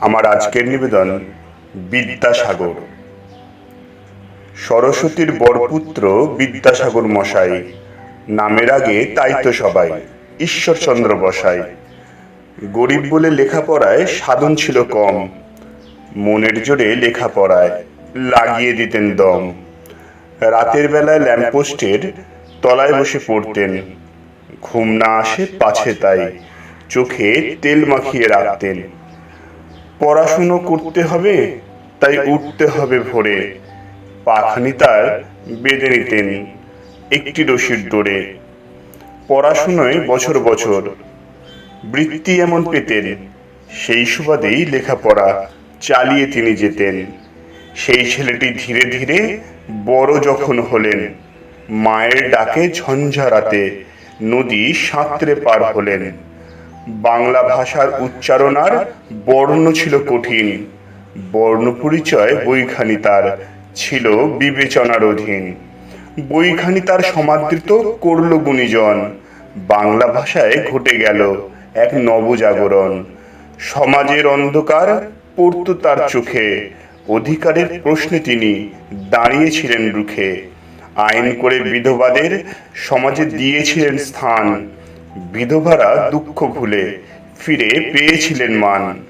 আমার আজকের নিবেদন বিদ্যাসাগর। সরস্বতীর বরপুত্র বিদ্যাসাগর মশাই, নামের আগে তাই তো সবাই, ঈশ্বরচন্দ্র বসাই। গরিব বলে লেখাপড়ায় সাধন ছিল কম, মনের জোরে লেখাপড়ায় লাগিয়ে দিতেন দম। রাতের বেলায় ল্যাম্পপোস্টের তলায় বসে পড়তেন, ঘুম না আসে পাছে তাই, চোখে তেল মাখিয়ে রাখতেন। পড়াশুনো করতে হবে, তাই উঠতে হবে ভোরে। পাখানি তার বেঁধে নিতেন একটি রশির ডোরে। পড়াশুনোয় বছর বছর। বৃত্তি এমন পেতেন, সেই সুবাদেই লেখাপড়া চালিয়ে তিনি যেতেন। সেই ছেলেটি ধীরে ধীরে বড় যখন হলেন, মায়ের ডাকে ঝঞ্ঝারাতে নদী সাঁতরে পার হলেন। বাংলা ভাষার উচ্চারণার বর্ণ ছিল কঠিন। বর্ণ পরিচয় বইখানি তার ছিল বিবেচনার অধীন। বইখানি তার সমাদৃত করল গুণীজন। বাংলা ভাষায় ঘটে গেল এক নবজাগরণ। সমাজের অন্ধকার পড়ত তার চোখে। অধিকারের প্রশ্নে তিনি দাঁড়িয়েছিলেন রুখে। আইন করে বিধবাদের সমাজে দিয়েছিলেন স্থান। বিধবারা দুঃখ ভুলে ফিরে পেয়েছিলেন মান।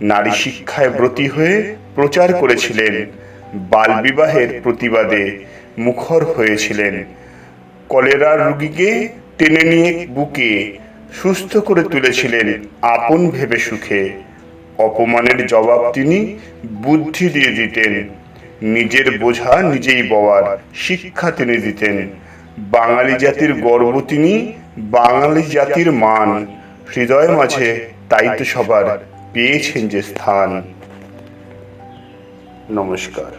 নারী শিক্ষায় ব্রতী হয়ে প্রচার করেছিলেন। বালবিবাহের প্রতিবাদে মুখর হয়েছিলেন। কলেরার রুগীকে টেনে নিয়ে বুকে সুস্থ করে তুলেছিলেন আপন ভেবে সুখে। অপমানের জবাব তিনি বুদ্ধি দিয়ে দিতেন। নিজের বোঝা নিজেই বওয়ার শিক্ষা তিনি দিতেন। বাঙালি জাতির গর্ব তিনি বাঙালি জাতির মান হৃদয় মাঝে তাই তো সবার পেয়েছেন যে স্থান। নমস্কার।